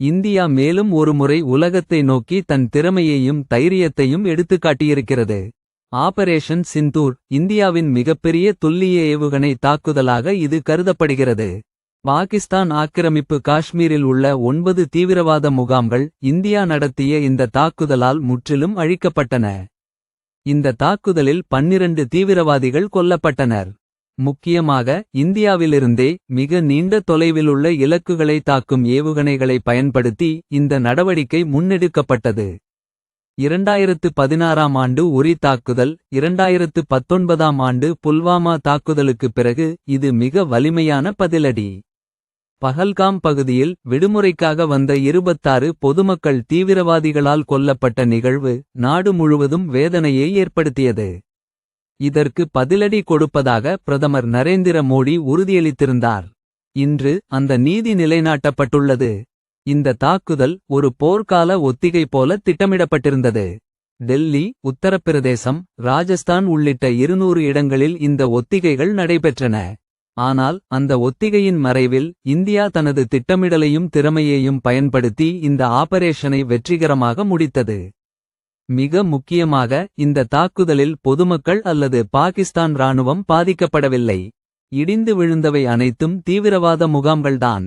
India மேலும் ஒருமுறை உலகத்தை நோக்கி தன் திறமையையும் தைரியத்தையும் எடுத்துக்காட்டியிருக்கிறது. ஆபரேஷன் சிந்தூர் இந்தியாவின் மிகப்பெரிய துல்லிய ஏவுகணை தாக்குதலாக இது கருதப்படுகிறது. பாகிஸ்தான் ஆக்கிரமிப்பு காஷ்மீரில் உள்ள ஒன்பது தீவிரவாத முகாம்கள் இந்தியா நடத்திய இந்த தாக்குதலால் முற்றிலும் அழிக்கப்பட்டன. இந்த தாக்குதலில் பன்னிரண்டு தீவிரவாதிகள் கொல்லப்பட்டனர். முக்கியமாக இந்தியாவிலிருந்தே மிக நீண்ட தொலைவிலுள்ள இலக்குகளை தாக்கும் ஏவுகணைகளை பயன்படுத்தி இந்த நடவடிக்கை முன்னெடுக்கப்பட்டது. 2016ஆம் ஆண்டு உரி தாக்குதல் 2019ஆம் ஆண்டு புல்வாமா தாக்குதலுக்குப் பிறகு இது மிக வலிமையான பதிலடி. பஹல்காம் பகுதியில் விடுமுறைக்காக வந்த 26 பொதுமக்கள் தீவிரவாதிகளால் கொல்லப்பட்ட நிகழ்வு நாடு முழுவதும் வேதனையை ஏற்படுத்தியது. இதற்கு பதிலடி கொடுப்பதாக பிரதமர் நரேந்திர மோடி உறுதியளித்திருந்தார். இன்று அந்த நீதி நிலைநாட்டப்பட்டுள்ளது. இந்த தாக்குதல் ஒரு போர்க்கால ஒத்திகை போல திட்டமிடப்பட்டிருந்தது. டெல்லி உத்தரப்பிரதேசம் ராஜஸ்தான் உள்ளிட்ட 200 இடங்களில் இந்த ஒத்திகைகள் நடைபெற்றன. ஆனால் அந்த ஒத்திகையின் மறைவில் இந்தியா தனது திட்டமிடலையும் திறமையையும் பயன்படுத்தி இந்த ஆபரேஷனை வெற்றிகரமாக முடித்தது. மிக முக்கியமாக இந்த தாக்குதலில் பொதுமக்கள் அல்லது பாகிஸ்தான் இராணுவம் பாதிக்கப்படவில்லை. இடிந்து விழுந்தவை அனைத்தும் தீவிரவாத முகாம்கள்தான்.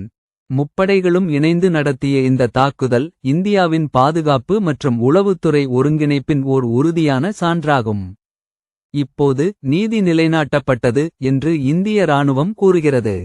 முப்படைகளும் இணைந்து நடத்திய இந்த தாக்குதல் இந்தியாவின் பாதுகாப்பு மற்றும் உளவுத்துறை ஒருங்கிணைப்பின் ஓர் உறுதியான சான்றாகும். இப்போது நீதி நிலைநாட்டப்பட்டது என்று இந்திய ராணுவம் கூறுகிறது.